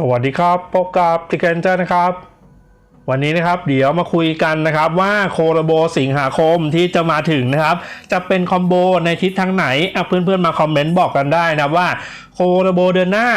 สวัสดีครับพบกับติกันเจอร์นะครับ วันนี้นะครับเดี๋ยวมาคุยกันนะครับว่าโคโรโบสิงหาคมที่จะมาถึงนะครับ จะเป็นคอมโบในทิศทางไหนอะเพื่อนๆมาคอมเมนต์บอกกันได้นะว่าโคโรโบเดือนหน้า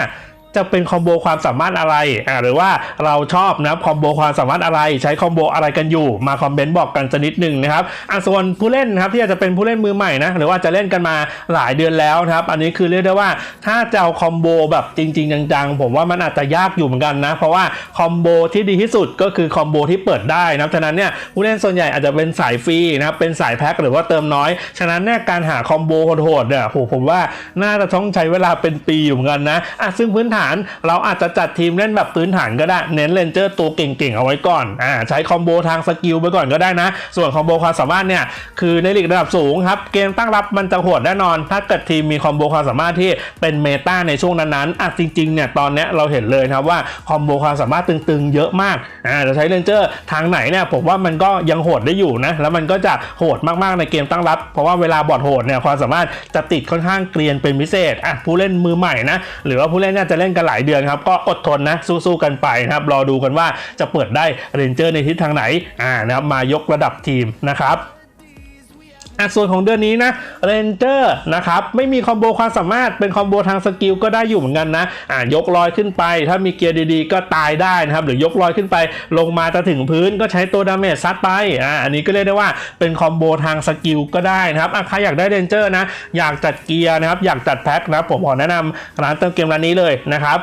จะเป็นคอมโบความสามารถอะไรอ่าหรือว่าเราชอบนะคอมโบความสามารถอะไร ใช้คอมโบอะไรกันอยู่ มาคอมเมนต์บอกกันสักนิดหนึ่งนะครับอะส่วนผู้เล่นนะครับที่อาจจะเป็นผู้เล่นมือใหม่นะหรือว่าจะเล่นกันมาหลายเดือนแล้วนะครับ อันนี้คือเรียกได้ว่าถ้าจะเอาคอมโบแบบจริง ๆ จังๆ ผมว่ามันอาจจะยากอยู่เหมือนกันนะเพราะว่าคอมโบที่ดีที่สุดก็คือคอมโบที่เปิดได้นะฉะนั้นเนี่ยผู้เล่นส่วนใหญ่อาจจะเป็นสายฟรีนะครับเป็นสายแพ็คหรือว่าเติมน้อยฉะนั้นเนี่ยการหาคอมโบโหดๆเนี่ยโหผมว่าน่าจะต้องใช้เวลาเป็นปีอยู่เหมือนกันนะอะซึ่งพื้นฐานเราอาจจะจัดทีมเล่นแบบพื้นฐานก็ได้ เน้นเลนเจอร์ตัวเก่งๆเอาไว้ก่อนอ่าใช้คอมโบทางสกิลไปก่อนก็ได้นะ ส่วนคอมโบความสามารถเนี่ยคือในลีกระดับสูงครับเกมตั้งรับมันจะโหดแน่นอน ถ้าเกิดทีมมีคอมโบความสามารถที่เป็นเมตาในช่วงนั้นๆอะจริงๆเนี่ยตอนเนี้ยเราเห็นเลยนะครับว่าคอมโบความสามารถตึงๆเยอะมากอ่าจะใช้เลนเจอร์ทางไหนเนี่ยผมว่ามันก็ยังโหดได้อยู่นะแล้วมันก็จะโหดมากๆในเกมตั้งรับ เพราะว่าเวลาบอดโหดเนี่ยความสามารถจะติดค่อนข้างเกรียนเป็นพิเศษอะผู้เล่นมือใหม่นะหรือว่าผู้เล่นเนี่ยจะเล่นกันหลายเดือนครับก็อดทนนะสู้ๆกันไปนะครับรอดูกันว่าจะเปิดได้เรนเจอร์ในทิศทางไหนอ่านะครับมายกระดับทีมนะครับ อะส่วนของเดือนนี้นะเรนเจอร์นะครับไม่มีคอมโบความสามารถเป็นคอมโบทางสกิลก็ได้อยู่เหมือนกันนะอ่ายกลอยขึ้นไป ถ้ามีเกียร์ดีๆ ก็ตายได้นะครับหรือยกลอยขึ้นไป ลงมาจะถึงพื้นก็ใช้ตัวดาเมจซัดไปอ่าอันนี้ก็เรียกได้ว่าเป็นคอมโบทางสกิลก็ได้นะครับอะใครอยากได้เรนเจอร์นะอยากจัดเกียร์นะครับอยากจัดแพ็คนะผมขอแนะนำร้านเติมเกมร้านนี้เลยนะครับ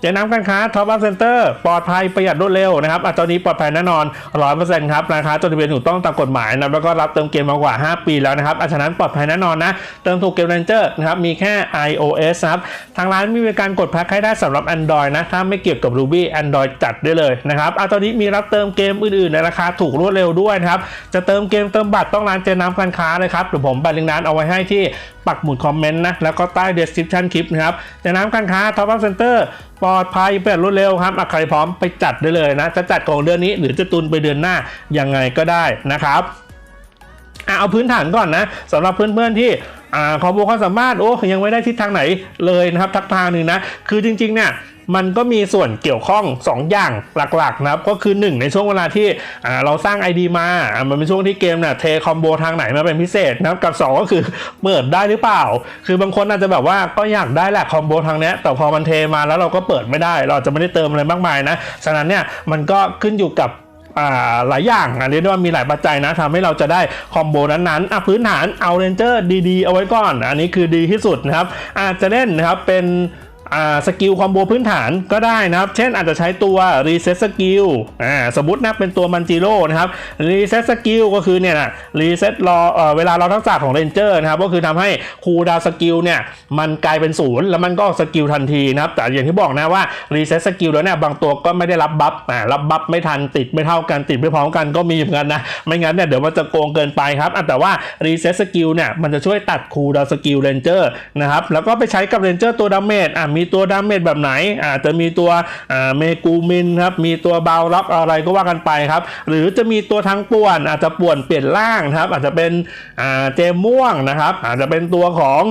เจ๊น้ำการค้าท็อปอัพเซ็นเตอร์ปลอดภัยประหยัดรวดเร็วนะครับอะตอนนี้ปลอดภัยแน่นอน 100%ครับราคาจดทะเบียนถูกต้องตามกฎหมายนะแล้วก็รับเติมเกมมากว่า 5 ปีแล้วนะครับอะฉะนั้นปลอดภัยแน่นอนนะเติมถูกเกมเรนเจอร์นะครับมีแค่ iOS ครับทางร้านมีบริการกดแพ็คให้ได้สำหรับ Android นะถ้าไม่เกี่ยวกับ Ruby Android จัดได้เลยนะครับอะตอนนี้มีรับเติมเกมอื่นๆ ในราคาถูกรวดเร็วด้วยนะครับจะเติมเกมเติมบัตรต้องร้านเจน้ำการค้าเลยครับเดี๋ยวผมแปะลิงก์ร้านเอาไว้ให้ที่ปักหมุดคอมเมนต์นะแล้วก็ใต้ description คลิปนะครับเจน้ำการค้า Top Up Center ปลอดภัยเป็นรวดเร็วครับใครพร้อมไปจัดได้เลยนะ จะจัดของเดือนนี้หรือจะตุนไปเดือนหน้ายังไงก็ได้นะครับอเอาพื้นฐานก่อนนะสำหรับเพื่อนๆที่ อ่าขอบอกความสามารถโอ้ยังไม่ได้ทิศทางไหนเลยนะครับทักทางหนึ่งนะคือจริงๆเนี่ยมันก็มีส่วนเกี่ยวข้อง 2 อย่างหลักๆนะครับก็คือ 1 ในช่วงเวลาที่อ่าเราสร้าง ID มาอ่ามันเป็นช่วงที่เกมเนี่ยเทคอมโบทางไหนมาเป็นพิเศษนะครับกับ 2 ก็คือเปิดได้หรือเปล่า คือบางคนอาจจะแบบว่าก็อยากได้แหละคอมโบทางเนี้ยแต่พอมันเทมาแล้วเราก็เปิดไม่ได้ เราจะไม่ได้เติมอะไรมากมายนะฉะนั้นเนี่ยมันก็ขึ้นอยู่กับ หลายอย่างอันนี้เรียกว่ามีหลายปัจจัยนะทำให้เราจะได้คอมโบนั้นๆอะพื้นฐานเอาเรนเจอร์ดีๆ เอาไว้ก่อน อันนี้คือดีที่สุดนะครับ อาจจะเล่นนะครับเป็น สกิลคอมโบพื้นฐานก็ได้นะครับ เช่นอาจจะใช้ตัวรีเซ็ตสกิลอ่าสมมตินะเป็นตัวมันจิโร่นะครับรีเซ็ตสกิลก็คือเนี่ยนะรีเซ็ตรอเอ่อเวลาเราทักษะของเรนเจอร์นะครับก็คือทำให้คูดาวสกิลเนี่ยมันกลายเป็นศูนย์แล้วมันก็สกิลทันทีนะครับแต่อย่างที่บอกนะว่ารีเซ็ตสกิลแล้วเนี่ยบางตัวก็ไม่ได้รับบัฟอ่ารับบัฟไม่ทันติดไม่เท่ากันติดไม่พร้อมกันก็มีเหมือนกันนะไม่งั้นเนี่ยเดี๋ยวมันจะโกงเกินไปครับแต่ว่ารีเซ็ตสกิลเนี่ยมันจะช่วยตัดคูดาวสกิลเรนเจอร์นะครับแล้วก็ไปใช้กับเรนเจอร์ตัวดาเมจอะมีตัวดาเมจแบบไหนอาจจะมีตัวเมกูมินครับมีตัวเบาล็อกอะไรก็ว่ากันไปครับ หรือจะมีตัวทั้งป่วน อาจจะป่วนเปลี่ยนร่างครับ อาจจะเป็นเจมม่วงนะครับ อาจจะเป็นตัวของ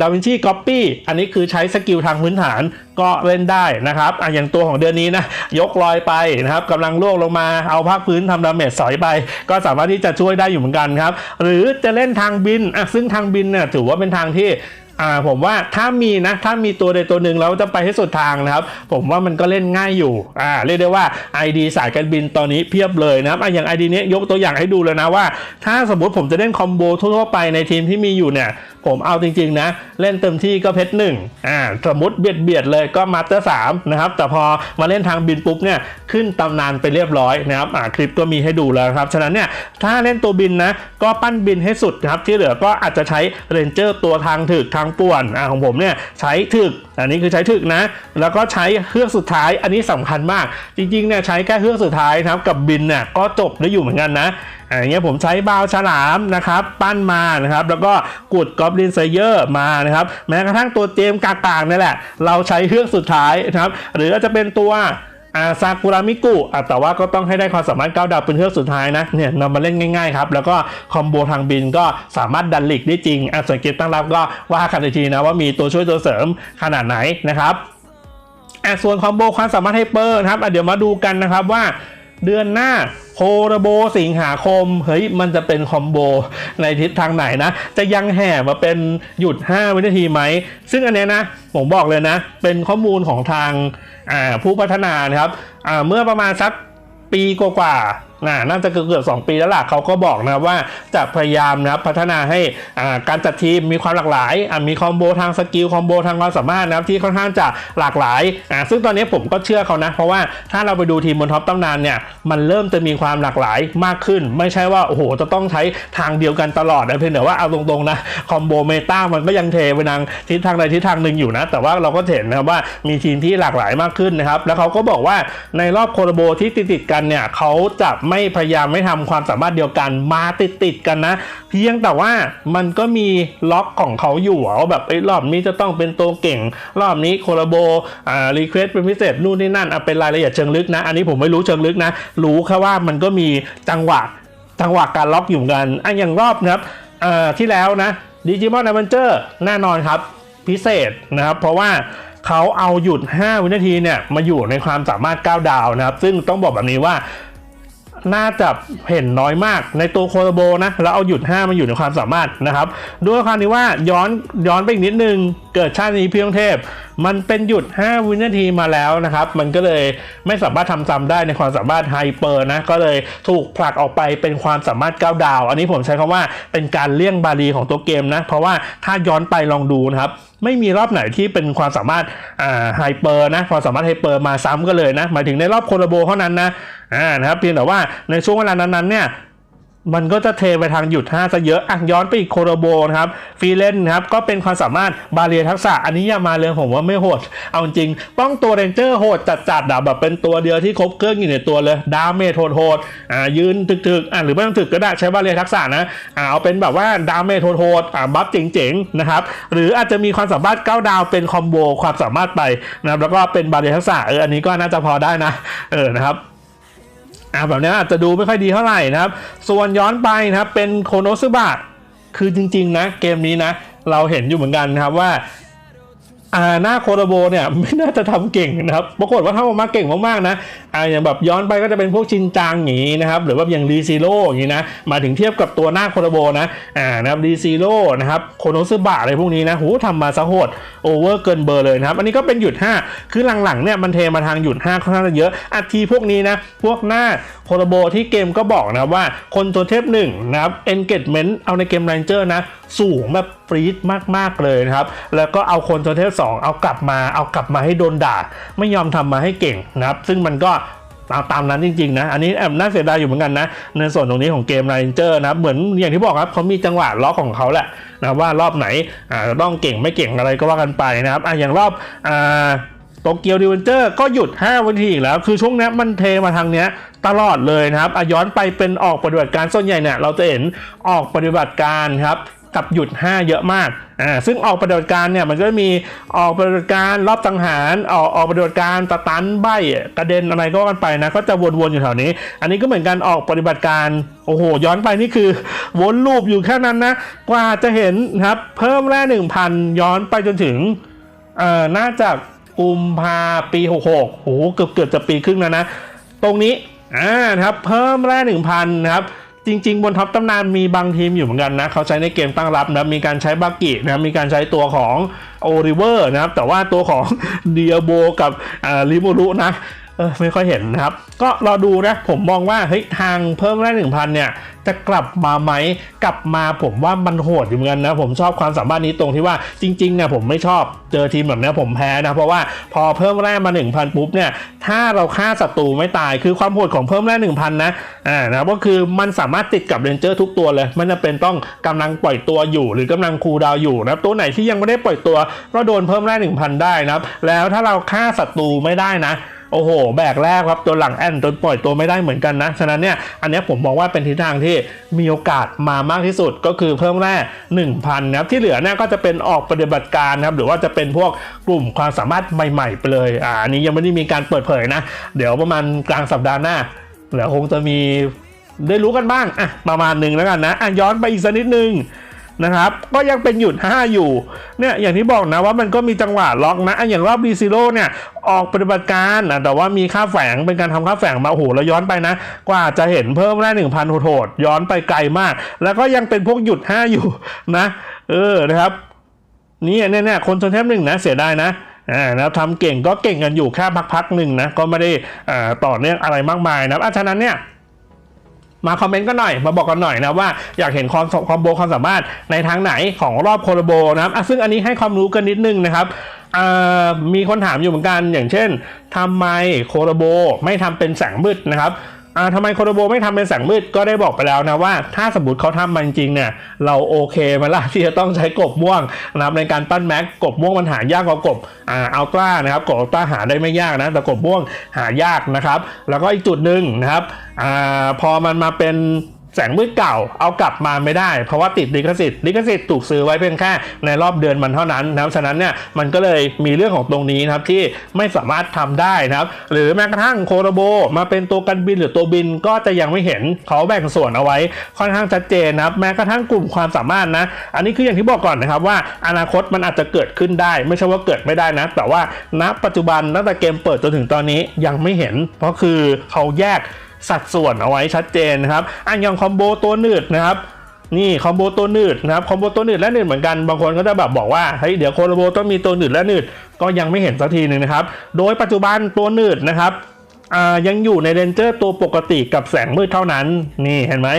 ดาวินชีก๊อปปี้อันนี้คือใช้สกิลทางพื้นฐานก็เล่นได้นะครับออย่างตัวของเดือนนี้นะยกลอยไปนะครับกำลังล่วงลงมาเอาภาคพื้นทำดาเมจสอยไป ก็สามารถที่จะช่วยได้อยู่เหมือนกันครับ หรือจะเล่นทางบินอะซึ่งทางบินเนี่ยถือว่าเป็นทางที่ อ่าผมว่าถ้ามีนะถ้ามีตัวใดตัวหนึ่งแล้วจะไปให้สุดทางนะครับ ผมว่ามันก็เล่นง่ายอยู่อ่าเรียกได้ว่า ID สายการบินตอนนี้เพียบเลยนะครับอะอย่าง ID เนี้ยยกตัวอย่างให้ดูเลยนะว่า ถ้าสมมติผมจะเล่นคอมโบทั่วไปในทีมที่มีอยู่เนี่ยผมเอาจริงๆนะ เล่นเต็มที่ก็เพชรหนึ่งอ่าสมมติเบียดเบียดเลยก็มาสเตอร์สามนะครับ แต่พอมาเล่นทางบินปุ๊บเนี่ยขึ้นตำนานไปเรียบร้อยนะครับอ่าคลิปก็มีให้ดูแล้วครับ ฉะนั้นเนี่ยถ้าเล่นตัวบินนะก็ปั้นบินให้สุดนะครับที่เหลือก็อาจจะใช้เรนเจอร์ตัวทางถึกทางป่วนอ่าของผมเนี่ยใช้ถึก อันนี้คือใช้ถึกนะ แล้วก็ใช้เครื่องสุดท้าย อันนี้สำคัญมาก จริงๆเนี่ยใช้แค่เครื่องสุดท้ายนะครับกับบินเนี่ยก็จบได้อยู่เหมือนกันนะอย่างเงี้ยผมใช้บาวฉลามนะครับปั้นมานะครับแล้วก็กุดกอบลินไซเยอร์มานะครับแม้กระทั่งตัวเจมส์กากางนี่แหละ เราใช้เครื่องสุดท้ายนะครับหรืออาจะเป็นตัว อาซากุรามิกุแต่ว่าก็ต้องให้ได้ความสามารถก้าวดาวเป็นเครื่องสุดท้ายนะเนี่ยนำมาเล่นง่ายๆครับแล้วก็คอมโบทางบินก็สามารถดันหลีกได้จริงอะส่วนเกมตั้งรับก็ว่ากันอีกทีนะว่ามีตัวช่วยตัวเสริมขนาดไหนนะครับอะส่วนคอมโบความสามารถไฮเปอร์นะครับเดี๋ยวมาดูกันนะครับว่า เดือนหน้าโครโบสิงหาคม เฮ้ย มันจะเป็นคอมโบในทิศทางไหนนะ จะยังแห่มาเป็นหยุด 5 วินาทีไหม ซึ่งอันเนี้ยนะ ผมบอกเลยนะ เป็นข้อมูลของทางผู้พัฒนานะครับเมื่อประมาณสักปีกว่าน่าน่าจะเกือบสองปีแล้วล่ะเขาก็บอกนะว่าจะพยายามนะพัฒนาให้การจัดทีมมีความหลากหลาย มีคอมโบทางสกิลคอมโบทางความสามารถนะครับที่ค่อนข้างจะหลากหลาย ซึ่งตอนนี้ผมก็เชื่อเขานะ เพราะว่าถ้าเราไปดูทีมบนท็อปตำนานเนี่ยมันเริ่มจะมีความหลากหลายมากขึ้น ไม่ใช่ว่าโอ้โหจะต้องใช้ทางเดียวกันตลอดนะเพียงแต่ว่าเอาตรงๆนะคอมโบเมตามันก็ยังเทไปทางทิศทางใดทิศทางหนึ่งอยู่นะ แต่ว่าเราก็เห็นนะครับว่ามีทีมที่หลากหลายมากขึ้นนะครับแล้วเขาก็บอกว่าในรอบโคโรโบที่ติดๆกันเนี่ยเขาจะไม่พยายามไม่ทำความสามารถเดียวกันมาติดๆกันนะ เพียงแต่ว่ามันก็มีล็อกของเขาอยู่ว่าแบบไอ้รอบนี้จะต้องเป็นตัวเก่ง รอบนี้โคโรโบอ่ารีเควสเป็นพิเศษนู่นนี่นั่นเอะเป็นรายละเอียดเชิงลึกนะ อันนี้ผมไม่รู้เชิงลึกนะ รู้แค่ว่ามันก็มีจังหวะจังหวะการล็อกอยู่กันอะอย่างรอบนะครับอ่อที่แล้วนะดิจิมอน a อ v e n เจอร์แน่นอนครับพิเศษนะครับเพราะว่าเขาเอาหยุด 5 วินาทีเนี่ยมาอยู่ในความสามารถ 9 ดาวนะครับ ซึ่งต้องบอกแบบนี้ว่า น่าจะเห็นน้อยมากในตัวโคโรโบนะแล้วเอาหยุด 5 มาอยู่ในความสามารถนะครับด้วยความที่ว่าย้อนย้อนไปอีกนิดนึง เกิดชาตินี้พียงเทพ มันเป็นหยุด 5 วินาทีมาแล้วนะครับ มันก็เลยไม่สามารถทำซ้ำได้ในความสามารถไฮเปอร์นะก็เลยถูกผลักออกไปเป็นความสามารถ9ดาว อันนี้ผมใช้คำว่าเป็นการเลี่ยงบาลีของตัวเกมนะเพราะว่าถ้าย้อนไปลองดูนะครับไม่มีรอบไหนที่เป็นความสามารถไฮเปอร์นะความสามารถไฮเปอร์มาซ้ำกันเลยนะหมายถึงในรอบโคโรโบเท่านั้นนะ อ่านะครับเพียงแต่ว่าในช่วงเวลานั้นๆเนี่ยมันก็จะเทไปทางหยุด5ซะเยอะอะย้อนไปอีกโคโรโบนะครับฟรีเลนนครับก็เป็นความสามารถบาเรียทักษะอันนี้อย่ามาเลยผมว่าไม่โหด เอาจริงต้องตัวเรนเจอร์โหดจัดๆอะแบบเป็นตัวเดียวที่ครบเครื่องอยู่ในตัวเลย ดาเมจโหดๆอ่ายืนถึกๆอะหรือไม่ต้องถึกก็ได้ใช้บาเรียทักษะนะอ่าเอาเป็นแบบว่าดาเมจโหดๆอ่าบัฟเจ๋งๆนะครับหรืออาจจะมีความสามารถ9ดาวเป็นคอมโบความสามารถไปนะครับแล้วก็เป็นบาเรียทักษะเอออันนี้ก็น่าจะพอได้นะเออนะครับ อ่าแบบนี้อาจจะดูไม่ค่อยดีเท่าไหร่นะครับ ส่วนย้อนไปนะครับเป็นโคโนซึบะคือจริง ๆ นะ เกมนี้นะ เราเห็นอยู่เหมือนกันนะครับว่าอ่าหน้าโคโรโบเนี่ยไม่น่าจะทำเก่งนะครับ ปรากฏว่าทำออกมาเก่งมากๆนะ อ่าอย่างแบบย้อนไปก็จะเป็นพวกชินจังอย่างนี้นะครับหรือว่าอย่างรีซีโร่อย่างนี้นะมาถึงเทียบกับตัวหน้าโคโรโบนะอ่านะครับรีซีโร่นะครับโคโนซึบะอะไรพวกนี้นะหูทำมาซะโหดโอเวอร์เกินเบอร์เลยนะครับอันนี้ก็เป็นหยุด 5 คือหลังๆเนี่ยมันเทมาทางหยุด5ค่อนข้างจะเยอะอาทีพวกนี้นะพวกหน้าโคโรโบที่เกมก็บอกนะว่าคนตัวเทพหนึ่งนะครับ engagement เอาในเกม Ranger นะสูงแบบฟรีดมาก ๆ เลยนะครับ แล้วก็เอาคนตัวเทพ2เอากลับมา เอากลับมาให้โดนด่า ไม่ยอมทำมาให้เก่งนะครับ ซึ่งมันก็ ตามตามนั้นจริงๆนะ อันนี้แอบน่าเสียดายอยู่เหมือนกันนะ ในส่วนตรงนี้ของเกม Ranger นะเหมือนอย่างที่บอกครับเขามีจังหวะล็อกของเขาแหละนะว่ารอบไหนอ่าต้องเก่งไม่เก่งอะไรก็ว่ากันไปนะครับอะอย่างรอบอ่าโตเกียวดิเวนเจอร์ก็หยุด 5 วันทีอีกแล้ว คือช่วงนี้มันเทมาทางเนี้ยตลอดเลยนะครับอย้อนไปเป็นออกปฏิบัติการส่วนใหญ่เนี่ยเราจะเห็นออกปฏิบัติการครับ กับหยุด 5 เยอะมาก อ่า ซึ่งออกปฏิบัติการเนี่ยมันก็มีออกปฏิบัติการรอบสังหาร ออกออกปฏิบัติการตะตันใบกระเด็นอะไรก็ว่ากันไปนะ ก็จะวนๆอยู่แถวนี้ อันนี้ก็เหมือนกันออกปฏิบัติการ โอ้โห ย้อนไปนี่คือ วนลูปอยู่แค่นั้นนะ กว่าจะเห็นครับ เพิ่มแร่1,000ย้อนไปจนถึง เอ่อ น่าจะกุมภาปี 66โอ้โห เกือบเกือบจะปีครึ่งแล้วนะ ตรงนี้ อ่า ครับ เพิ่มแร่หนึ่งพันนะครับ จริง ๆ บนท็อปตำนานมีบางทีมอยู่เหมือนกันนะเขาใช้ในเกมตั้งรับนะมีการใช้บากินะมีการใช้ตัวของโอริเวอร์นะครับแต่ว่าตัวของเดียโบกับลิโมูรุนะเออไม่ค่อยเห็นนะครับ ก็รอดูนะ ผมมองว่าเฮ้ยทางเพิ่มแร่หนึ่งพันเนี่ย จะกลับมาไหมกลับมาผมว่ามันโหดอยู่เหมือนกันนะผมชอบความสามารถนี้ตรงที่ว่าจริงๆเนี่ยผมไม่ชอบเจอทีมแบบนี้ผมแพ้นะเพราะว่าพอเพิ่มแร่มา 1,000 ปุ๊บเนี่ยถ้าเราฆ่าศัตรูไม่ตายคือความโหดของเพิ่มแร่1,000 นะอ่านะก็คือมันสามารถติดกับเรนเจอร์ทุกตัวเลย มันจะเป็นต้องกำลังปล่อยตัวอยู่ หรือกำลังคูลดาวอยู่นะตัวไหนที่ยังไม่ได้ปล่อยตัวก็โดนเพิ่มแร่1,000 ได้นะแล้วถ้าเราฆ่าศัตรูไม่ได้นะ โอ้โห แบกแรกครับตัวหลังแอนจนปล่อยตัวไม่ได้เหมือนกันนะ ฉะนั้นเนี่ยอันนี้ผมมองว่าเป็นทิศทางที่มีโอกาสมามากที่สุดก็คือเพิ่มแร่1,000นะครับที่เหลือเนี่ยก็จะเป็นออกปฏิบัติการนะครับหรือว่าจะเป็นพวกกลุ่มความสามารถใหม่ๆไปเลยอ่าอันนี้ยังไม่ได้มีการเปิดเผยนะ เดี๋ยวประมาณกลางสัปดาห์หน้าเดี๋ยวคงจะมีได้รู้กันบ้างอะประมาณหนึ่งแล้วกันนะอะย้อนไปอีกสักนิดนึง นะครับ ก็ยังเป็นหยุด 5 อยู่ เนี่ยอย่างที่บอกนะว่ามันก็มีจังหวะล็อกนะอะอย่างรอบ b ีโเนี่ยออกปฏิบัติการอะแต่ว่ามีค่าแฝงเป็นการทำค่าแฝงมาโอ้โหเราย้อนไปนะ กว่าจะเห็นเพิ่มได้หนึ่งพันโหดๆย้อนไปไกลมาก แล้วก็ยังเป็นพวกหยุด 5 อยู่นะ เออนะครับนี่เนี่ยเนี่ยคนชนแทบหนึ่งนะเสียดายนะอ่านะทำเก่งก็เก่งกันอยู่แค่พักๆหนึ่งนะก็ไม่ได้อ่าต่อเนื่องอะไรมากมายนะครับอะฉะนั้นเนี่ย มาคอมเมนต์กันหน่อย มาบอกกันหน่อยนะว่าอยากเห็นคอมคอมโบความสามารถในทางไหนของรอบโคโลโบนะครับซึ่งอันนี้ให้ความรู้กันนิดนึงนะครับมีคนถามอยู่เหมือนกันอย่างเช่นทำไมโคโลโบไม่ทำเป็นแสงมืดนะครับ อ่าทำไมโคโรโบไม่ทำเป็นแสงมืดก็ได้บอกไปแล้วนะว่า ถ้าสมมติเขาทำมันจริงเนี่ยเราโอเคมาล่ะที่จะต้องใช้กบม่วงนะครับในการปั้นแม็กกบม่วงมันหายากกว่ากบอ่าอัลตร้านะครับกบอัลตร้าหาได้ไม่ยากนะแต่กบม่วงหายากนะครับ แล้วก็อีกจุดหนึ่งนะครับอ่าพอมันมาเป็น แสงมืดเก่าเอากลับมาไม่ได้ เพราะว่าติดลิขสิทธิ์ลิขสิทธิ์ถูกซื้อไว้เพียงแค่ในรอบเดือนมันเท่านั้นนะครับฉะนั้นเนี่ยมันก็เลยมีเรื่องของตรงนี้นะครับที่ไม่สามารถทำได้นะครับหรือแม้กระทั่งโคโรโบมาเป็นตัวกันบินหรือตัวบินก็จะยังไม่เห็นเขาแบ่งส่วนเอาไว้ค่อนข้างชัดเจนนะครับแม้กระทั่งกลุ่มความสามารถนะ อันนี้คืออย่างที่บอกก่อนนะครับว่าอนาคตมันอาจจะเกิดขึ้นได้ ไม่ใช่ว่าเกิดไม่ได้นะ แต่ว่าณปัจจุบันตั้งแต่เกมเปิดจนถึงตอนนี้ยังไม่เห็น เพราะคือเขาแยก สัดส่วนเอาไว้ชัดเจนนะครับอันยังคอมโบตัวหนืดนะครับนี่คอมโบตัวหนืดนะครับคอมโบตัวหนืดและหนืดเหมือนกันบางคนก็จะแบบบอกว่าเฮ้ยเดี๋ยวโคโลโบต้องมีตัวหนืดและหนืดก็ยังไม่เห็นสักทีหนึ่งนะครับ โดยปัจจุบันตัวหนืดนะครับยังอยู่ในเรนเจอร์ตัวปกติกับแสงมืดเท่านั้น นี่เห็นไหม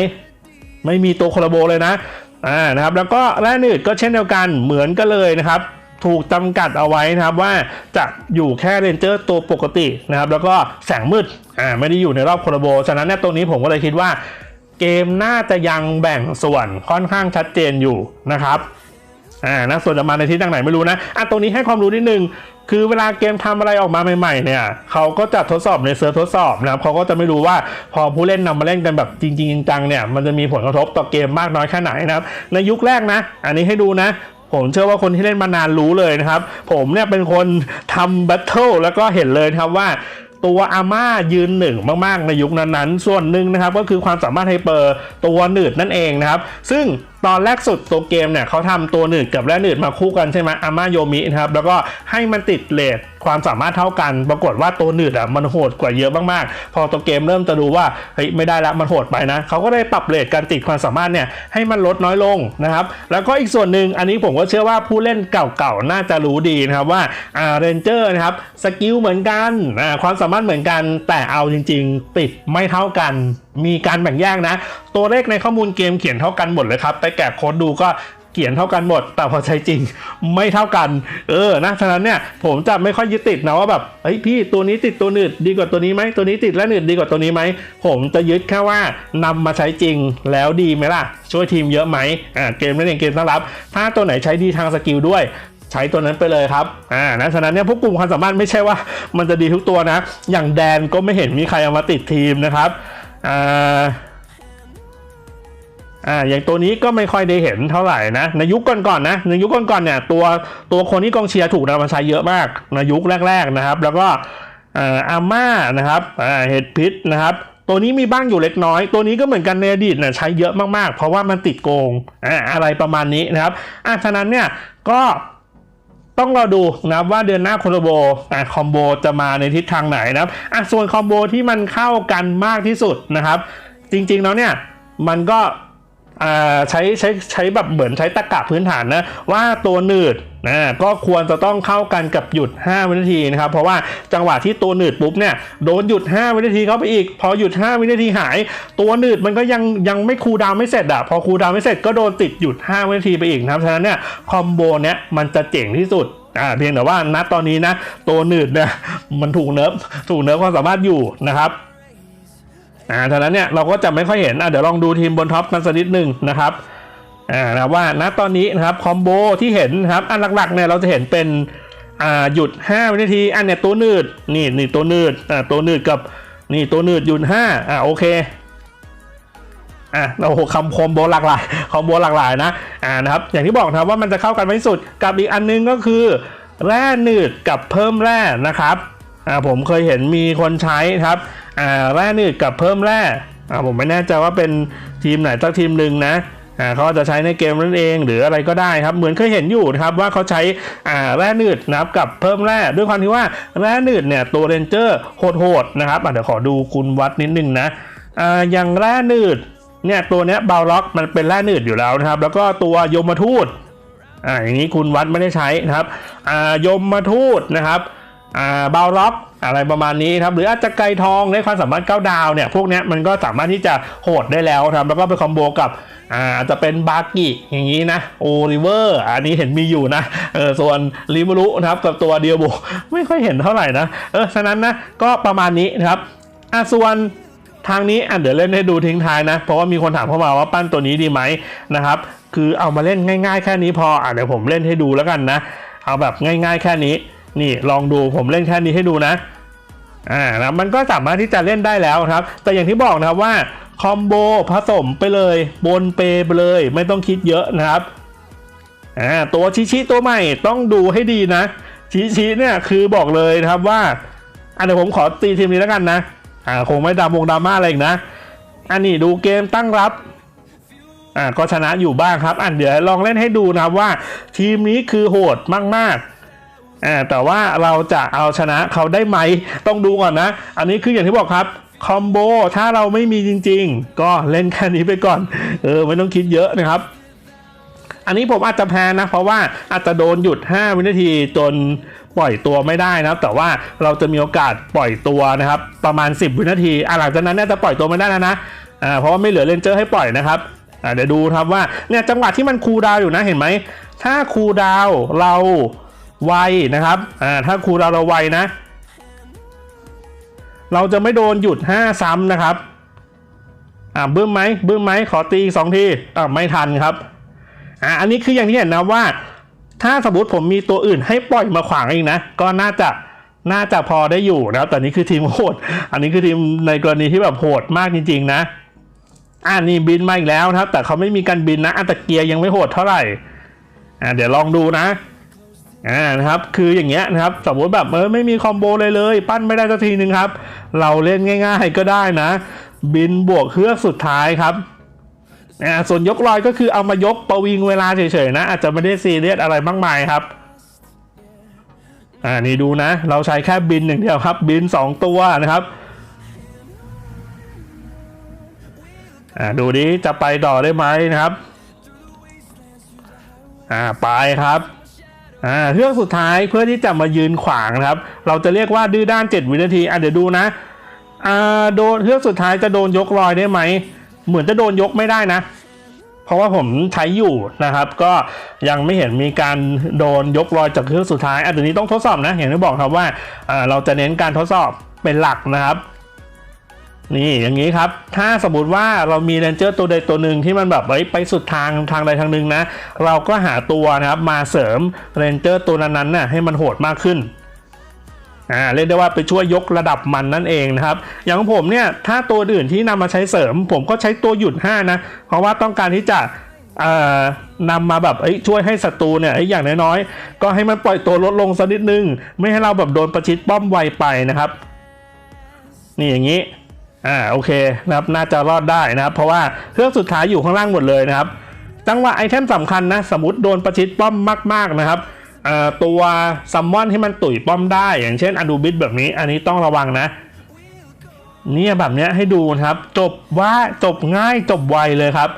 ไม่มีตัวโคโลโบเลยนะอ่านะครับแล้วก็แร่หนืดก็เช่นเดียวกันเหมือนกันเลยนะครับ ถูกจำกัดเอาไว้นะครับว่าจะอยู่แค่เรนเจอร์ตัวปกตินะครับแล้วก็แสงมืดอ่าไม่ได้อยู่ในรอบโคโลโบฉะนั้นเนี่ยตรงนี้ผมก็เลยคิดว่า เกมน่าจะยังแบ่งส่วนค่อนข้างชัดเจนอยู่นะครับอ่านะส่วนจะมาในทิศทางไหนไม่รู้นะอะตรงนี้ให้ความรู้นิดนึงคือเวลาเกมทำอะไรออกมาใหม่ๆเนี่ยเขาก็จะทดสอบในเซิร์ฟทดสอบนะครับเขาก็จะไม่รู้ว่าพอผู้เล่นนำมาเล่นกันแบบจริงๆจังๆเนี่ยมันจะมีผลกระทบต่อเกมมากน้อยแค่ไหนนะครับในยุคแรกนะ อันนี้ให้ดูนะ ผมเชื่อว่าคนที่เล่นมานานรู้เลยนะครับ ผมเนี่ยเป็นคนทำแบทเทิลแล้วก็เห็นเลยครับว่าตัวอาม่ายืนหนึ่งมากๆในยุคนั้นๆ ส่วนหนึ่งนะครับก็คือความสามารถไฮเปอร์ตัวหนืดนั่นเองนะครับ ซึ่งตอนแรกสุดตัวเกมเนี่ยเขาทำตัวหนืดกับแร่หนืดมาคู่กันใช่ไหมอาม่าโยมินะครับแล้วก็ให้มันติดเลทความสามารถเท่ากัน ปรากฏว่าตัวหนืดอะมันโหดกว่าเยอะมากๆ พอตัวเกมเริ่มจะดูว่าเฮ้ยไม่ได้ละมันโหดไปนะเขาก็ได้ปรับเลทการติดความสามารถเนี่ยให้มันลดน้อยลงนะครับ แล้วก็อีกส่วนหนึ่งอันนี้ผมก็เชื่อว่าผู้เล่นเก่าๆน่าจะรู้ดีนะครับว่าอ่าเรนเจอร์นะครับสกิลเหมือนกันอ่าความสามารถเหมือนกัน แต่เอาจริง ๆ ติดไม่เท่ากันมีการแบ่งแยกนะ ตัวเลขในข้อมูลเกมเขียนเท่ากันหมดเลยครับ ไปแกะโค้ดดูก็ ขียนเท่ากันหมด แต่พอใช้จริงไม่เท่ากัน เออนะฉะนั้นเนี่ยผมจะไม่ค่อยยึดติดนะว่าแบบเฮ้ยพี่ตัวนี้ติดตัวหนืดดีกว่าตัวนี้ไหมตัวนี้ติดและหนืดดีกว่าตัวนี้ไหมผมจะยึดแค่ว่านำมาใช้จริงแล้วดีไหมล่ะ ช่วยทีมเยอะไหมอ่าเกมนั่นเองเกมต้อนรับ ถ้าตัวไหนใช้ดีทางสกิลด้วยใช้ตัวนั้นไปเลยครับ อ่านะฉะนั้นเนี่ยพวกกลุ่มความสามารถไม่ใช่ว่ามันจะดีทุกตัวนะ อย่างแดนก็ไม่เห็นมีใครเอามาติดทีมนะครับ อ่า อ่าอย่างตัวนี้ก็ไม่ค่อยได้เห็นเท่าไหร่นะในยุคก่อนๆนะในยุคก่อนๆเนี่ยตัวตัวคนที่กองเชียร์ถูกนำมาใช้เยอะมากในยุคแรก ๆนะครับ แล้วก็อ่าอาม่านะครับอ่าเห็ดพิษนะครับ ตัวนี้มีบ้างอยู่เล็กน้อย ตัวนี้ก็เหมือนกันในอดีตเนี่ยใช้เยอะมากๆ เพราะว่ามันติดโกงอ่าอะไรประมาณนี้นะครับอ่าฉะนั้นเนี่ยก็ต้องรอดูนะครับว่าเดือนหน้าคโลโบอะคอมโบจะมาในทิศทางไหนนะครับอะส่วนคอมโบที่มันเข้ากันมากที่สุดนะครับ จริงๆแล้วเนี่ยมันก็ ใช้ใช้ใช้แบบเหมือนใช้ตะกะพื้นฐานนะว่าตัวหนืดนะก็ควรจะต้องเข้ากันกับหยุด 5 วินาทีนะครับ เพราะว่าจังหวะที่ตัวหนืดปุ๊บเนี่ยโดนหยุด 5 วินาทีเข้าไปอีก พอหยุด 5 วินาทีหาย ตัวหนืดมันก็ยังยังไม่คูลดาวไม่เสร็จอะพอคูลดาวไม่เสร็จก็โดนติดหยุด 5 วินาทีไปอีกนะครับฉะนั้นเนี่ยคอมโบเนี้ยมันจะเจ๋งที่สุดอ่าเพียงแต่ว่าณตอนนี้นะตัวหนืดเนี่ยมันถูกเนิร์ฟถูกเนิร์ฟความสามารถอยู่นะครับ อ่าฉะนั้นเนี่ยเราก็จะไม่ค่อยเห็นอะเดี๋ยวลองดูทีมบนท็อปกันสักนิดหนึ่งนะครับอ่านะว่าณตอนนี้นะครับคอมโบที่เห็นครับอันหลักๆเนี่ยเราจะเห็นเป็นอ่าหยุด5วินาทีอันเนี่ยตัวนืดนี่นี่ตัวนืดอ่าตัวนืดกับนี่ตัวนืดหยุด5อ่าโอเคอะโอ้โหคำคอมโบหลากหลายคอมโบหลากหลายนะอ่านะครับอย่างที่บอกนะครับว่ามันจะเข้ากันไม่สุดกับอีกอันนึงก็คือ แร่นืดกับเพิ่มแร่นะครับอ่าผมเคยเห็นมีคนใช้ครับ อ่าแร่หนืดกับเพิ่มแร่อ่าผมไม่แน่ใจว่าเป็นทีมไหนสักทีมหนึ่งนะอ่าเขาจะใช้ในเกมนั่นเองหรืออะไรก็ได้ครับเหมือนเคยเห็นอยู่นะครับว่าเขาใช้อ่าแร่หนืดนะครับกับเพิ่มแร่ด้วยความที่ว่าแร่หนืดเนี่ยตัวเรนเจอร์โหดๆนะครับอะเดี๋ยวขอดูคุณวัดนิดนึงนะอ่าอย่างแร่หนืดเนี่ยตัวเนี้ยบาล็อกมันเป็นแร่หนืดอยู่แล้วนะครับ แล้วก็ตัวยมทูตอ่าอย่างนี้คุณวัดไม่ได้ใช้นะครับอ่ายมทูตนะครับ อ่าบาล็อกอะไรประมาณนี้ครับหรืออาจจะไกลทองในความสามารถเก้าดาวเนี่ยพวกนี้มันก็สามารถที่จะโหดได้แล้วครับแล้วก็ไปคอมโบกับอาจจะเป็นบาร์กิอย่างนี้นะโอริเวอร์อันนี้เห็นมีอยู่นะเออส่วนริมรุนะครับกับตัวเดียโบไม่ค่อยเห็นเท่าไหร่นะเออฉะนั้นนะก็ประมาณนี้นะครับอะส่วนทางนี้อะเดี๋ยวเล่นให้ดูทิ้งท้ายนะ เพราะว่ามีคนถามเข้ามาว่าปั้นตัวนี้ดีไหมนะครับคือเอามาเล่นง่าย ๆ แค่นี้พออะเดี๋ยวผมเล่นให้ดูแล้วกันนะ เอาแบบง่าย ๆ แค่นี้ นี่ลองดูผมเล่นแค่นี้ให้ดูนะอ่านะมันก็สามารถที่จะเล่นได้แล้วครับ แต่อย่างที่บอกนะครับว่าคอมโบผสมไปเลยบนเปไปเลย ไม่ต้องคิดเยอะนะครับอ่าตัวชิชิตัวใหม่ต้องดูให้ดีนะ ชิชิเนี่ยคือบอกเลยนะครับว่าอันเดี๋ยวผมขอตีทีมนี้แล้วกันนะอ่าคงไม่ดามวงดราม่าอะไรอีกนะ อันนี้ดูเกมตั้งรับอ่าก็ชนะอยู่บ้างครับ อันเดี๋ยวลองเล่นให้ดูนะครับว่าทีมนี้คือโหดมากๆ แต่ว่าเราจะเอาชนะเขาได้ไหมต้องดูก่อนนะ อันนี้คืออย่างที่บอกครับคอมโบถ้าเราไม่มีจริง ๆ ก็เล่นแค่นี้ไปก่อน เออไม่ต้องคิดเยอะนะครับ อันนี้ผมอาจจะแพ้นะ เพราะว่าอาจจะโดนหยุด 5 วินาทีจนปล่อยตัวไม่ได้นะครับ แต่ว่าเราจะมีโอกาสปล่อยตัวนะครับ ประมาณ 10 วินาทีอะหลังจากนั้นเนี่ยจะปล่อยตัวไม่ได้แล้วนะอ่าเพราะว่าไม่เหลือเลนเจอร์ให้ปล่อยนะครับอ่าเดี๋ยวดูครับว่าเนี่ยจังหวะที่มันคูลดาวอยู่นะเห็นไหมถ้าคูลดาวเรา ไวนะครับอ่าถ้าคูลดาเราไวนะ เราจะไม่โดนหยุด 5 ซ้ำนะครับอ่าบึ้มไหมบึ้มไหมขอตีอีกสองทีอ่าไม่ทันครับอ่าอันนี้คืออย่างที่เห็นนะว่า ถ้าสมมติผมมีตัวอื่นให้ปล่อยมาขวางเองนะ ก็น่าจะน่าจะพอได้อยู่นะครับแต่นี่คือทีมโหด อันนี้คือทีมในกรณีที่แบบโหดมากจริง ๆ นะอ่านี่บินมาอีกแล้วนะครับ แต่เขาไม่มีการบินนะอัตเกียร์ยังไม่โหดเท่าไหร่อ่าเดี๋ยวลองดูนะ อ่านะครับคืออย่างเงี้ยนะครับสมมติแบบเออไม่มีคอมโบเลยเลย ปั้นไม่ได้สักทีนึงครับ เราเล่นง่าย ๆก็ได้นะ บินบวกเครื่องสุดท้ายครับอ่าส่วนยกลอยก็คือเอามายกประวิงเวลาเฉยๆนะ อาจจะไม่ได้ซีเรียสอะไรมากมายครับอ่านี่ดูนะ เราใช้แค่บินอย่างเดียวครับ บิน 2 ตัวนะครับอ่าดูดิจะไปต่อได้ไหมนะครับอ่าไปครับ อ่าเครื่องสุดท้ายเพื่อที่จะมายืนขวางนะครับ เราจะเรียกว่าดื้อด้าน 7 วินาทีอะเดี๋ยวดูนะอ่าโดนเครื่องสุดท้ายจะโดนยกลอยได้ไหม เหมือนจะโดนยกไม่ได้นะ เพราะว่าผมใช้อยู่นะครับ ก็ยังไม่เห็นมีการโดนยกลอยจากเครื่องสุดท้ายอันนี้ต้องทดสอบนะอย่างที่บอกครับว่าอ่าเราจะเน้นการทดสอบเป็นหลักนะครับ นี่อย่างนี้ครับ ถ้าสมมติว่าเรามีเรนเจอร์ตัวใดตัวหนึ่งที่มันแบบเฮ้ยไปสุดทางทางใดทางหนึ่งนะ เราก็หาตัวนะครับมาเสริมเรนเจอร์ตัวนั้นๆน่ะให้มันโหดมากขึ้นอ่าเรียกได้ว่าไปช่วยยกระดับมันนั่นเองนะครับ อย่างผมเนี่ยถ้าตัวอื่นที่นำมาใช้เสริม ผมก็ใช้ตัวหยุด5นะเพราะว่าต้องการที่จะนำมาแบบช่วยให้ศัตรูเนี่ยอย่างน้อยๆก็ให้มันปล่อยตัวลดลงสักนิดนึง ไม่ให้เราแบบโดนประชิดป้อมไวไปนะครับ นี่อย่างนี้ อ่าโอเคนะครับน่าจะรอดได้นะครับ เพราะว่าเครื่องสุดท้ายอยู่ข้างล่างหมดเลยนะครับ จังหวะไอเทมสำคัญนะสมมติโดนประชิดป้อมมาก ๆนะครับตัวซัมมอนที่มันตุ๋ยป้อมได้ อย่างเช่นอดูบิทแบบนี้อันนี้ต้องระวังนะเนี่ยแบบเนี้ยให้ดูนะครับ จบว่าจบง่ายจบไวเลยครับ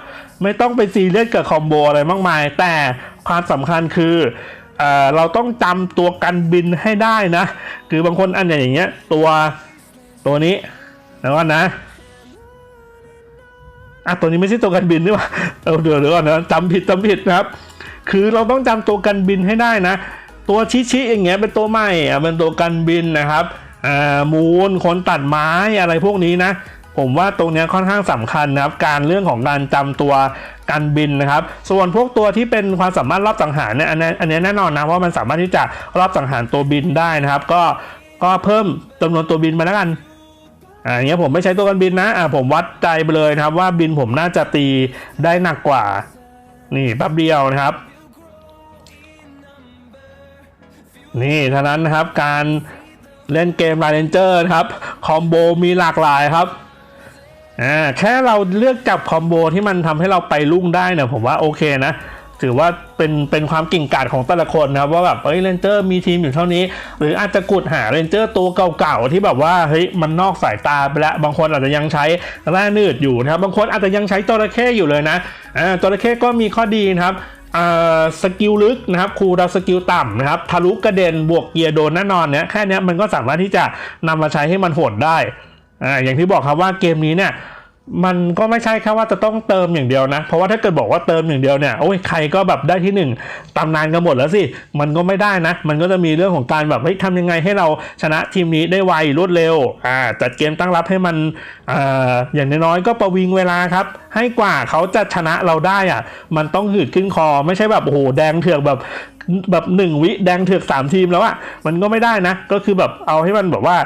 ไม่ต้องไปซีเรียสกับคอมโบอะไรมากมาย แต่ความสำคัญคือเอ่อเราต้องจำตัวกันบินให้ได้นะ คือบางคนอันอย่างเงี้ยตัวตัวนี้ แล้วก่อนนะอะตัวนี้ไม่ใช่ตัวกันบินนี่หว่าเอาเดี๋ยวเดี๋ยวก่อนนะจำผิดจำผิดนะครับ คือเราต้องจำตัวกันบินให้ได้นะ ตัวชิชิอย่างเงี้ยเป็นตัวใหม่อะเป็นตัวกันบินนะครับอ่ามูลคนตัดไม้อะไรพวกนี้นะผมว่าตรงเนี้ยค่อนข้างสำคัญนะครับ การเรื่องของการจำตัวการบินนะครับ ส่วนพวกตัวที่เป็นความสามารถรอบสังหารเนี่ยอันนี้อันนี้แน่นอนนะว่ามันสามารถที่จะรอบสังหารตัวบินได้นะครับ ก็ก็เพิ่มจำนวนตัวบินมาแล้วกัน อ่าอย่างเงี้ยผมไม่ใช้ตัวกันบินนะอ่าผมวัดใจไปเลยนะครับว่าบินผมน่าจะตีได้หนักกว่า นี่แป๊บเดียวนะครับ นี่เท่านั้นนะครับการเล่นเกม r า d เ n นเจอร์ครับคอมโบมีหลากหลายครับอ่าแค่เราเลือกจับคอมโบที่มันทำให้เราไปลุ่งได้เนี่ยผมว่าโอเคนะ ถือว่าเป็นเป็นความเก่งกาจของแต่ละคนนะครับว่าแบบเอ้ยเรนเจอร์มีทีมอยู่เท่านี้ หรืออาจจะกุดหาเรนเจอร์ตัวเก่าๆที่แบบว่าเฮ้ยมันนอกสายตาไปแล้วบางคนอาจจะยังใช้แร่นืดอยู่นะครับบางคนอาจจะยังใช้จระเข้อยู่เลยนะอ่าจระเข้ก็มีข้อดีนะครับสกิลลึกนะครับครูดาวสกิลต่ำนะครับทะลุกระเด็นบวกเกียร์โดนแน่นอนเนี่ยแค่นี้มันก็สามารถที่จะนำมาใช้ให้มันโหดได้อ่าอย่างที่บอกครับว่าเกมนี้เนี่ย มันก็ไม่ใช่แค่ว่าจะต้องเติมอย่างเดียวนะ เพราะว่าถ้าเกิดบอกว่าเติมอย่างเดียวเนี่ยโอ้ยใครก็แบบได้ที่หนึ่งตำนานกันหมดแล้วสิ มันก็ไม่ได้นะ มันก็จะมีเรื่องของการแบบเฮ้ยทำยังไงให้เราชนะทีมนี้ได้ไวรวดเร็วอ่าจัดเกมตั้งรับให้มันอ่าอย่างน้อยๆก็ประวิงเวลาครับ ให้กว่าเขาจะชนะเราได้อะมันต้องหืดขึ้นคอ ไม่ใช่แบบโอ้โหแดงเถือกแบบแบบหนึ่งวิแดงเถือกสามทีมแล้วอะมันก็ไม่ได้นะ ก็คือแบบเอาให้มันแบบว่า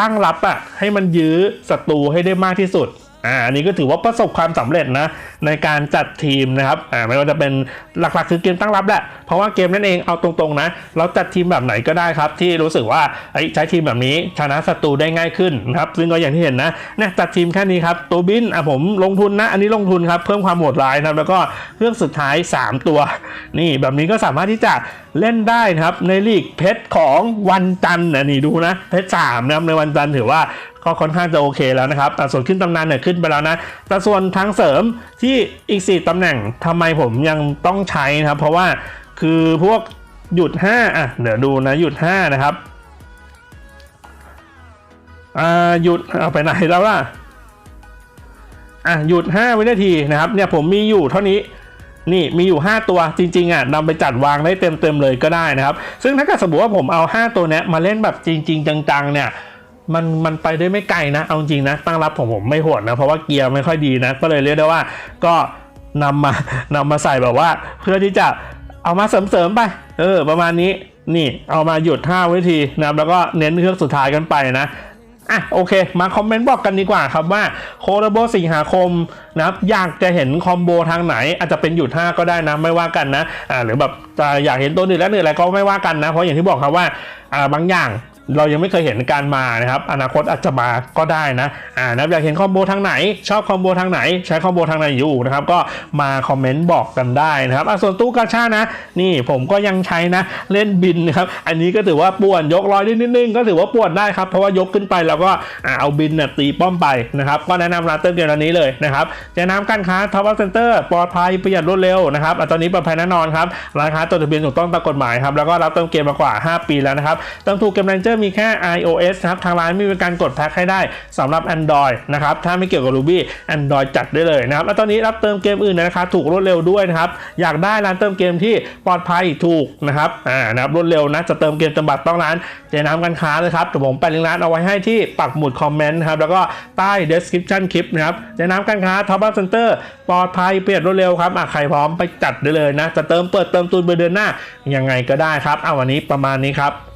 ตั้งรับอะให้มันยื้อศัตรูให้ได้มากที่สุด อ่าอันนี้ก็ถือว่าประสบความสำเร็จนะในการจัดทีมนะครับอ่าไม่ว่าจะเป็นหลักๆคือเกมตั้งรับแหละเพราะว่าเกมนั่นเองเอาตรงๆนะเราจัดทีมแบบไหนก็ได้ครับ ที่รู้สึกว่าเอ้ใช้ทีมแบบนี้ชนะศัตรูได้ง่ายขึ้นนะครับซึ่งก็อย่างที่เห็นนะเนี่ยจัดทีมแค่นี้ครับตัวบินอะผมลงทุนนะ อันนี้ลงทุนครับเพิ่มความโหดร้ายนะแล้วก็เครื่องสุดท้าย 3 ตัว นี่แบบนี้ก็สามารถที่จะเล่นได้นะครับในลีกเพชรของวันจันทร์นะนี่ดูนะเพชรสามนะครับในวันจันทร์ถือว่า ก็ค่อนข้างจะโอเคแล้วนะครับแต่ส่วนขึ้นตำนานเนี่ยขึ้นไปแล้วนะแต่ส่วนทางเสริมที่อีก 4ตำแหน่งทำไมผมยังต้องใช้นะครับ เพราะว่าคือพวกหยุด 5 อะ เดี๋ยวดูนะ หยุด 5 นะครับอ่าหยุดเอาไปไหนแล้วล่ะอะหยุด 5 วินาทีนะครับ เนี่ยผมมีอยู่เท่านี้นี่มีอยู่ 5 ตัวจริงๆอะนำไปจัดวางได้เต็มๆเลยก็ได้นะครับ ซึ่งถ้าเกิดสมมติว่าผมเอา 5 ตัวนี้มาเล่นแบบจริง ๆ จังๆเนี่ย มันมันไปได้ไม่ไกลนะ เอาจริงนะ ตั้งรับผมผมไม่โหดนะ เพราะว่าเกียร์ไม่ค่อยดีนะ ก็เลยเรียกได้ว่าก็นำมานำมาใส่แบบว่า เพื่อที่จะเอามาเสริมๆไป เออ ประมาณนี้นี่เอามาหยุด5วิธีนะแล้วก็เน้นเครื่องสุดท้ายกันไปนะอะโอเค มาคอมเมนต์บอกกันดีกว่าครับว่าโค d โบสิงหาคมนะอยากจะเห็นคอมโบทางไหน อาจจะเป็นหยุด5ก็ได้นะไม่ว่ากันนะอ่าหรือแบบจะอยากเห็นตัวหนึ่งและหนึ่งอะไรก็ไม่ว่ากันนะ เพราะอย่างที่บอกครับว่าอ่าบางอย่าง เรายังไม่เคยเห็นการมานะครับ อนาคตอาจจะมาก็ได้นะอ่านะครับอยากเห็นคอมโบทางไหน ชอบคอมโบทางไหน ใช้คอมโบทางไหนอยู่นะครับ ก็มาคอมเมนต์บอกกันได้นะครับอะส่วนตู้กาชานะ นี่ผมก็ยังใช้นะ เล่นบินนะครับ อันนี้ก็ถือว่าป่วนยกร้อยได้นิดนึงก็ถือว่าป่วนได้ครับเพราะว่ายกขึ้นไปแล้วก็เอาบินเนี่ยตีป้อมไปนะครับ ก็แนะนำร้านเติมเกมร้านนี้เลยนะครับแนะนำการค้าท็อปเซ็นเตอร์ปลอดภัยประหยัดรวดเร็วนะครับอตอนนี้ปลอดภัยแน่นอนครับร้านค้าจดทะเบียนถูกต้องตามกฎหมายครับแล้วก็รับเติมเกมมากว่า 5 ปีแล้วนะครับเติมถูกเกม r รนเจอร์มีแค่ iOS นะครับทางร้านมีการกดแพ็คให้ได้สำหรับ Android นะครับถ้าไม่เกี่ยวกับ Ruby Android จัดได้เลยนะครับแล้วตอนนี้รับเติมเกมอื่นนะครับถูกรวดเร็วด้วยนะครับอยากได้ร้านเติมเกมที่ปลอดภัยถูกนะครับอ่านะครับรวดเร็วนะจะเติมเกมจำบัตรต้องร้านเจน้ำกันค้าเลยครับเดี๋ยวผมแปะลิงก์ร้านเอาไว้ให้ที่ปักหมุดคอมเมนต์นะครับแล้วก็ใต้ description คลิปนะครับเจน้ำกันค้า Top Up Center ปลอดภัยเปลี่ยนรวดเร็วครับอะใครพร้อมไปจัดได้เลยนะจะเติมเปิดเติมตูนเบอร์เดือนหน้ายังไงก็ได้ครับเอาวันนี้ประมาณนี้ครับ